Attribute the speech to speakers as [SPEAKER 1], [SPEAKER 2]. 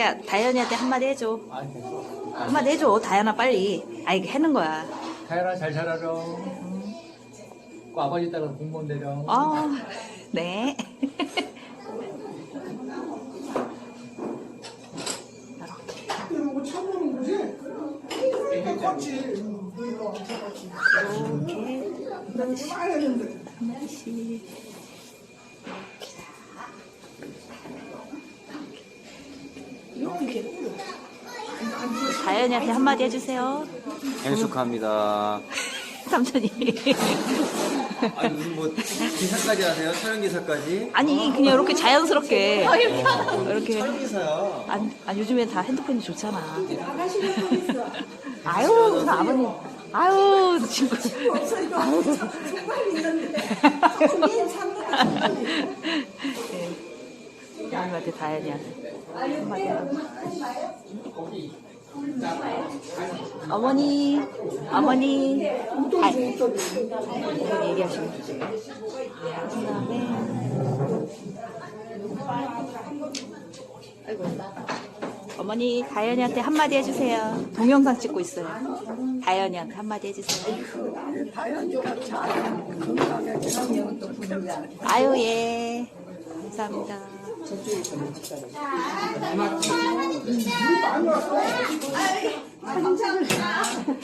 [SPEAKER 1] 야 다현이한테 한마디 해줘 한마디 해줘 다현아 빨리 아 이게 해는 거야
[SPEAKER 2] 다현아 잘 자라라. 그 아버지 따라 공무원 되렴.
[SPEAKER 1] 어네
[SPEAKER 3] 이러고 처음 보는 거지? 똑같이 너 이거 똑같이
[SPEAKER 1] 이렇게
[SPEAKER 3] 말했는데
[SPEAKER 1] 하나씩 다현이한테 한마디 해주세요.
[SPEAKER 4] 생일 축하합니다.
[SPEAKER 1] 삼촌이.
[SPEAKER 4] 아니 무슨 뭐 기사까지 하세요? 촬영 기사까지?
[SPEAKER 1] 아니 그냥 이렇게 자연스럽게 어. 이렇게.
[SPEAKER 4] 촬영 기사야.
[SPEAKER 1] 안, 아, 요즘에 다 핸드폰이 좋잖아. 아유 우리 아버님. 아유 친구. 아유. 정말 있는데. 아유. 아유. 아유. 아유. 아유. 아유. 아유. 어머니, 어머니, 아, 이렇게 얘기하시면 되세요. 그 다음에, 어머니, 다현이한테 한마디 해주세요. 동영상 찍고 있어요. 다현이한테 한마디 해주세요. 아유, 예. 감사합니다. 많이 왔어. 아, 괜찮아.